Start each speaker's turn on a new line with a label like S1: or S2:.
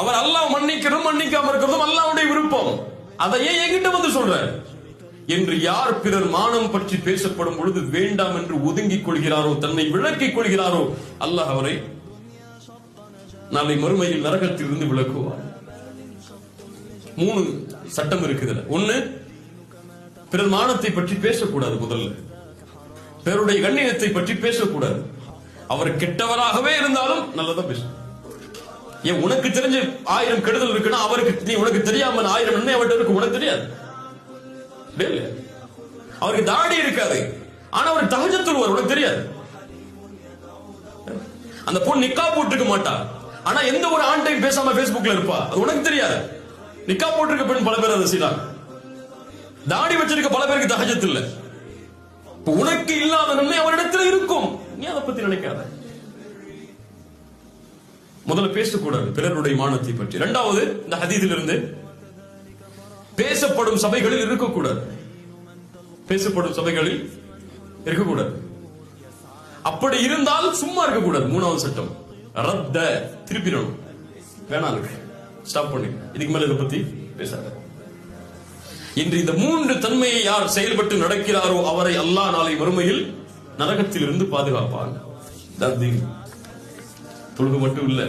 S1: அவர் அல்லாஹ் மன்னிக்கிறதும் மன்னிக்காம இருக்கிறதும் அல்லாவுடைய விருப்பம். அதை ஏன் என்கிட்ட வந்து சொல்ற என்று யார் பிறர் மானம் பற்றி பேசப்படும் பொழுது வேண்டாம் என்று ஒதுங்கிக் கொள்கிறாரோ தன்னை விளக்கிக் கொள்கிறாரோ அல்லாஹ் அவரை நாளை மறுமையில் நரகத்தில் இருந்து விளக்குவார் மூணு சட்டம் இருக்குதுல ஒண்ணு பிறர் மானத்தை பற்றி பேசக்கூடாது முதல்ல. பிறருடைய கண்ணியத்தை பற்றி பேசக்கூடாது. அவர் கெட்டவராகவே இருந்தாலும் நல்லதா பேசணும். ஏன் உனக்கு தெரிஞ்ச ஆயிரம் கெடுதல் இருக்குன்னா அவருக்கு நீ உனக்கு தெரியாம ஆயிரம் நன்மை அவர்கிட்ட இருக்கு உனக்கு தெரியாது. அவருக்கு தாடி இருக்காது. ஆனா அவர் தகஜத்துள்வார் உனக்கு தெரியாது. அந்த பொண்ணு நிக்கா போட்டிருக்க மாட்டா. ஆனா எந்த ஒரு ஆண்டையும் பேசாம பேஸ்புக்ல இருப்பா. அது உனக்கு தெரியாது. நிக்கா போட்டிருக்க பெண் பல பேர் அதை செய்யலாம். தாடி வச்சிருக்க பல பேருக்கு தகஜத்து இல்ல. உனக்கு இல்லாத நன்மை அவரிடத்தில் இருக்கும். நீ அதை பத்தி நினைக்காத. முதல்ல பேசக்கூடாது பிறருடைய மானத்தை பற்றி. இரண்டாவது இந்த ஹதீதில் இருந்து பேசப்படும் சபைகளில் இருக்கக்கூடாது. பேசப்படும் சபைகளில் இருக்கக்கூடாது. அப்படி இருந்தால் சும்மா இருக்கக்கூடாது. மூணாவது சட்டம். ரத்த திருப்பிடணும். வேணாம் ஸ்டாப் பண்ணு. இதுக்கு மேல இதை பத்தி பேசாத. இன்று இந்த மூன்று தன்மையை யார் செயல்பட்டு நடக்கிறாரோ அவரை அல்லா நாளை வறுமையில் நரகத்தில் இருந்து பாதுகாப்பான் தொழுகு மட்டும் இல்லை.